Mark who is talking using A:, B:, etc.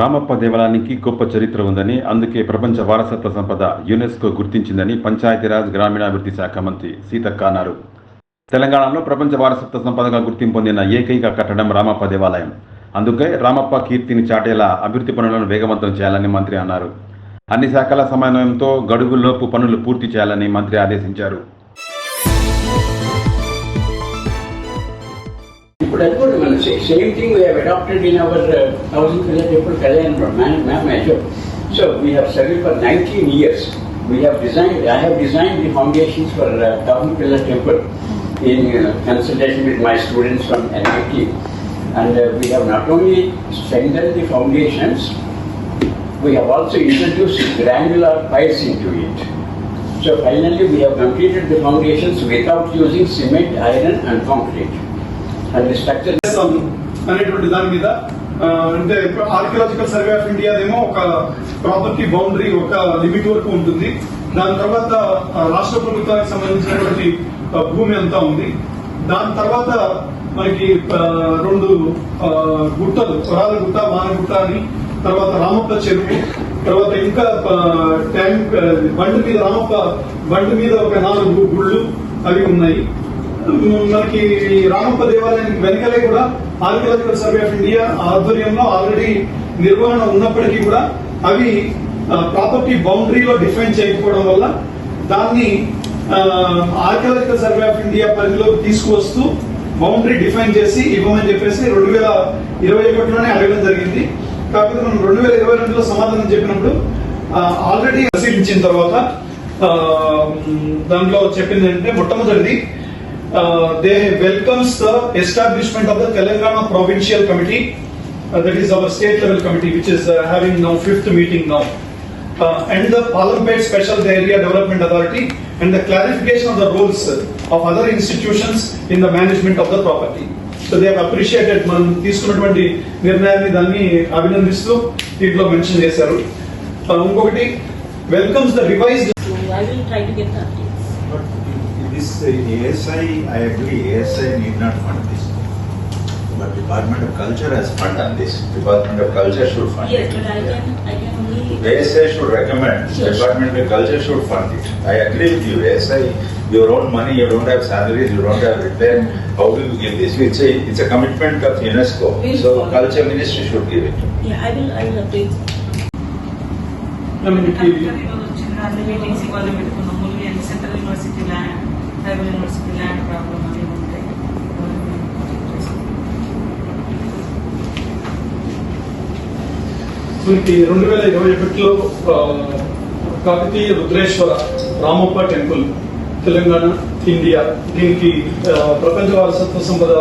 A: రామప్ప దేవాలయానికి గొప్ప చరిత్ర ఉందని అందుకే ప్రపంచ వారసత్వ సంపద యునెస్కో గుర్తించిందని పంచాయతీరాజ్ గ్రామీణాభివృద్ధి శాఖ మంత్రి సీతక్క అన్నారు. తెలంగాణలో ప్రపంచ వారసత్వ సంపదగా గుర్తింపు పొందిన ఏకైక కట్టడం రామప్ప దేవాలయం. అందుకే రామప్ప కీర్తిని చాటేలా అభివృద్ధి పనులను వేగవంతం చేయాలని మంత్రి అన్నారు. అన్ని శాఖల సమన్వయంతో గడువుల్లోపు పనులు పూర్తి చేయాలని మంత్రి ఆదేశించారు.
B: ఇప్పుడు say, same thing we have adopted in our uh, housing people Kalyan man. So we have studied for 19 years. We have designed, I have designed the foundations for uh, Thousand Pillar Temple in uh, consultation with my students from MIT. And uh, we have not only strengthened the foundations, we have also introduced granular pipes into it. So finally we have completed the foundations without using cement, iron and concrete. And
C: అనేటువంటి దాని మీద అంటే archaeological survey of India ఏమో ఒక property boundary ఒక limit వరకు ఉంటుంది. దాని తర్వాత రాష్ట్ర ప్రభుత్వానికి సంబంధించినటువంటి భూమి అంతా ఉంది. దాని తర్వాత మనకి రెండు గుట్టలు కొరాల గుట్ట మానగుట్ట అని తర్వాత రామప్ప చెరువు తర్వాత ఇంకా ట్యాంక్ బండి మీద రామప్ప బండి మీద ఒక నాలుగు గుళ్ళు అవి ఉన్నాయి. మనకి రామప్ప దేవాలయానికి వెనకలే కూడా ఆర్కియలాజికల్ సర్వే ఆఫ్ ఇండియా ఆధ్వర్యంలో ఆల్రెడీ నిర్వహణ ఉన్నప్పటికీ కూడా అవి ప్రాపర్టీ బౌండరీలో డిఫైన్ చేయకపోవడం వల్ల దాన్ని ఆర్కియలాజికల్ సర్వే ఆఫ్ ఇండియా పరిధిలో తీసుకువస్తూ బౌండరీ డిఫైన్ చేసి ఇవ్వమని చెప్పేసి రెండు వేల ఇరవై ఒకటిలోనే అడగడం జరిగింది. కాకపోతే మనం రెండు వేల ఇరవై రెండులో సమాధానం చెప్పినప్పుడు ఆల్రెడీ పరిశీలించిన తర్వాత దాంట్లో చెప్పింది ఏంటంటే మొట్టమొదటిది they welcomes the establishment of the Telangana provincial committee that is our state level committee which is having now fifth meeting now and the Palampet special area development authority and the clarification of the roles of other institutions in the management of the property so they appreciated మనం తీసుకున్నటువంటి నిర్ణయాన్ని దాన్ని అభినందిస్తూ దీంట్లో mention చేశారు. ఇంకొకటి welcomes the revised
D: I will try to get
E: that this ASI, I agree, ASI need not fund this. But Department of Culture has funded this. Department of Culture should fund
D: Yes,
E: it.
D: but I can, I can only.
E: ASI should recommend,
D: Yes.
E: Department of Culture should fund it. I agree with you, ASI, your own money, you don't have salaries, you don't have return, how do you give this? It's a, it's a commitment of UNESCO, so. Culture Ministry should give it.
D: Yeah, I will, I will update.
F: ನಮಗೆ ಕವಿಗಳು Chitranjali and central land tribal university land problem అవి ఉంటాయి
C: మనకి రెండు వేల ఇరవై ఒకటిలో Kakatiya Rudreshwara Ramappa temple Telangana India దీనికి ప్రపంచ వారసత్వ సంపద